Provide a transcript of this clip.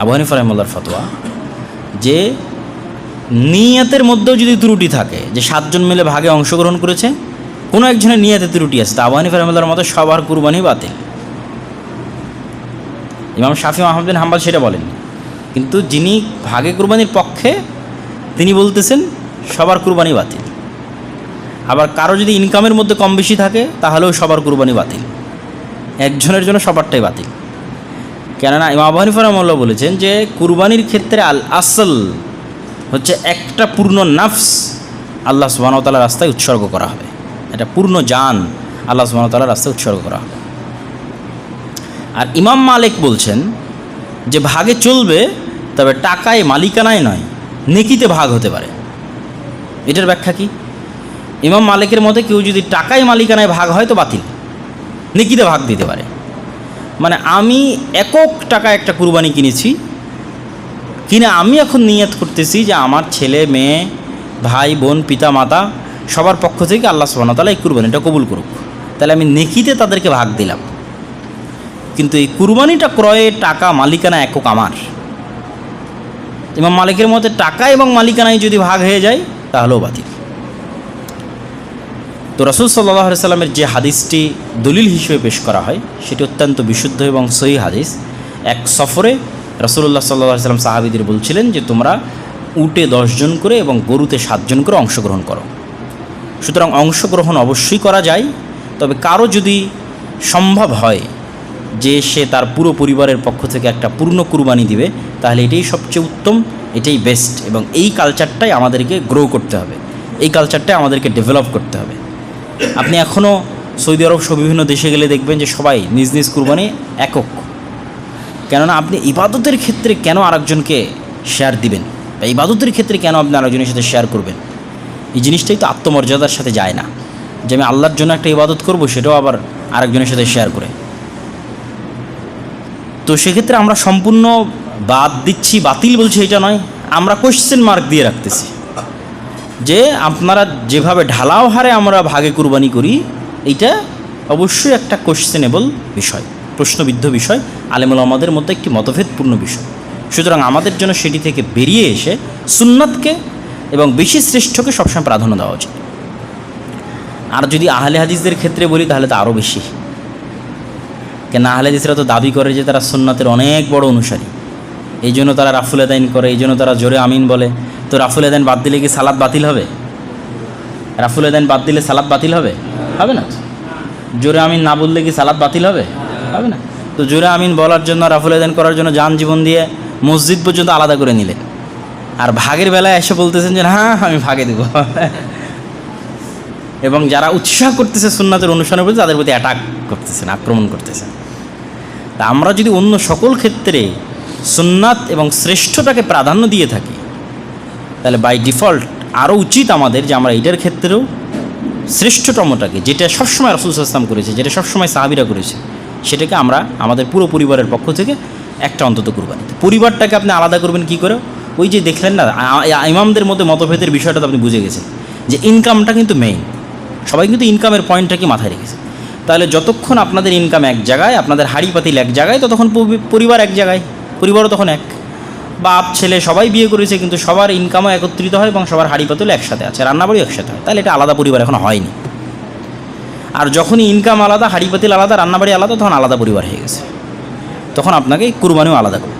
আবু হানিফা ফতোয়া যে নিয়তের মধ্যেও যদি ত্রুটি থাকে, যে সাতজন মিলে ভাগে অংশগ্রহণ করেছে, কোনো একজনের নিয়তে ত্রুটি আছে, তা আবু হানিফা মতো সবার কুরবানি বাতিল। ইমাম শাফি মাহমুদিন হাম্বাল সেটা বলেন। কিন্তু যিনি ভাগে কুরবানির পক্ষে, তিনি বলতেছেন সবার কুরবানি বাতিল। আবার কারও যদি ইনকামের মধ্যে কম বেশি থাকে, তাহলেও সবার কুরবানি বাতিল। একজনের জন্য সবারটাই বাতিল। কেননা ইমাম আবু বলেছেন যে কুরবানির ক্ষেত্রে আল আসল হচ্ছে একটা পূর্ণ নাফস আল্লাহ সুবাহতালার রাস্তায় উৎসর্গ করা হবে। এটা পূর্ণ জান আল্লাহ সুবাহতালার রাস্তায় উৎসর্গ করা হবে। আর ইমাম মালিক বলছেন যে ভাগে চলবে, তবে টাকায় মালিকানায় নয়, নেকিতে ভাগ হতে পারে। এটার ব্যাখ্যা কি? ইমাম মালিকের মতে কেউ যদি টাকায় মালিকানায় ভাগ হয় তো বাতিল, নেকিতে ভাগ দিতে পারে। মানে আমি একক টাকা একটা কুরবানি কিনেছি। কিনে আমি এখন নিয়ত করতেছি যে আমার ছেলে, মেয়ে, ভাই, বোন পিতা মাতা সবার পক্ষ থেকে আল্লাহ সুবাহ তালা এই কুরবানিটা কবুল করুক। তাহলে আমি নেকিতে তাদেরকে ভাগ দিলাম। কিন্তু এই কুরবানিটা ক্রয়ে টাকা মালিকানা একক আমার। ইমাম মালিকের মতে টাকা এবং মালিকানায় যদি ভাগ হয়ে যায়, তাহলেও বাতিল। তো রসুল সাল্লাহ সাল্লামের যে হাদিসটি দলিল হিসেবে পেশ করা হয়, সেটি অত্যন্ত বিশুদ্ধ এবং সহি হাদিস। এক সফরে রসুল্লাহ সাল্লাহ সাল্লাম সাহাবিদের বলছিলেন যে, তোমরা উটে দশজন করে এবং গরুতে সাতজন করে অংশগ্রহণ করো। সুতরাং অংশগ্রহণ অবশ্যই করা যায়, তবে কারও যদি সম্ভব হয় যে সে তার পুরো পরিবারের পক্ষ থেকে একটা পূর্ণ কুরবানি দিবে, তাহলে এটাই সবচেয়ে উত্তম, এটাই বেস্ট এবং এই কালচারটাই আমাদেরকে গ্রো করতে হবে। এই কালচারটাই আমাদেরকে ডেভেলপ করতে হবে। আপনি এখনও সৌদি আরব সহ বিভিন্ন দেশে গেলে দেখবেন যে সবাই নিজ নিজ কুরবানি একক। কেননা আপনি ইবাদতের ক্ষেত্রে কেন আরেকজনকে শেয়ার দিবেন? বা ইবাদতের ক্ষেত্রে কেন আপনি আরেকজনের সাথে শেয়ার করবেন? এই জিনিসটাই তো আত্মমর্যাদার সাথে যায় না। যে আমি আল্লাহর জন্য একটা ইবাদত করব, সেটাও আবার আরেকজনের সাথে শেয়ার করে। তো সেক্ষেত্রে আমরা সম্পূর্ণ বাদ দিচ্ছি, বাতিল বলছি এটা নয়। আমরা কোশ্চেন মার্ক দিয়ে রাখতেছি। যে আপনারা যেভাবে ঢালাও হারে আমরা ভাগে কুরবানি করি, এইটা অবশ্যই একটা কোশ্চেনেবল বিষয়, প্রশ্নবিদ্ধ বিষয়, আলেমুল আমাদের মধ্যে একটি মতভেদপূর্ণ বিষয়। সুতরাং আমাদের জন্য সেটি থেকে বেরিয়ে এসে সুন্নাতকে এবং বেশি শ্রেষ্ঠকে সবসময় প্রাধান্য দেওয়া উচিত। আর যদি আহলে হাদিসদের ক্ষেত্রে বলি, তাহলে তো আরও বেশি। কেন আহলে হাদিসরা তো দাবি করে যে তারা সুন্নাতের অনেক বড় অনুসারী। এই জন্য তারা রাফুল আদাইন করে, এই জন্য তারা জোরে আমিন বলে। তো রাফুল এদান বাদ দিলে কি সালাদ বাতিল হবে? রাফুল আদাইন বাদ দিলে সালাদ বাতিল হবে? হবে না। জোরে আমিন না বললে কি সালাদ বাতিল হবে? হবে না। তো জোরে আমিন বলার জন্য রাফুল এদান করার জন্য যান জীবন দিয়ে মসজিদ পর্যন্ত আলাদা করে নিলেন। আর ভাগের বেলায় এসে বলতেছেন যে হ্যাঁ আমি ভাগে দেবো। এবং যারা উৎসাহ করতেছে সুন্নাতের অনুসরণের প্রতি, তাদের প্রতি অ্যাটাক করতেছেন, আক্রমণ করতেছেন। তা আমরা যদি অন্য সকল ক্ষেত্রে সুন্নাত এবং শ্রেষ্ঠটাকে প্রাধান্য দিয়ে থাকি তাহলে বাই ডিফল্ট আরও উচিত আমাদের যে আমরা এটার ক্ষেত্রেও শ্রেষ্ঠতমটাকে, যেটা সবসময় রসুল ইসলাম করেছে, যেটা সবসময় সাহাবিরা করেছে, সেটাকে আমরা আমাদের পুরো পরিবারের পক্ষ থেকে একটা অন্তত কুরবানি পরিবারটাকে আপনি আলাদা করবেন কি করে? ওই যে দেখলেন না ইমামদের মধ্যে মতভেদের বিষয়টা তো আপনি বুঝে গেছেন, যে ইনকামটা কিন্তু মেইন সবাই কিন্তু ইনকামের পয়েন্টটাকে মাথায় রেখেছে? তাহলে যতক্ষণ আপনাদের ইনকাম এক জায়গায়, আপনাদের হাড়ি পাতিল এক জায়গায়, ততক্ষণ পরিবার এক জায়গায়, পরিবারও তখন এক। বাপ, ছেলে সবাই বিয়ে করেছে, কিন্তু সবার ইনকামও একত্রিত হয় এবং সবার হাড়ি পাতল একসাথে আছে, রান্নাবাড়িও একসাথে হয়। তাহলে এটা আলাদা পরিবার এখন হয়নি। আর যখনই ইনকাম আলাদা হাড়ি পাতিল আলাদা, রান্নাবাড়ি আলাদা, তখন আলাদা পরিবার হয়ে গেছে। তখন আপনাকে কুরবানিও আলাদা করতে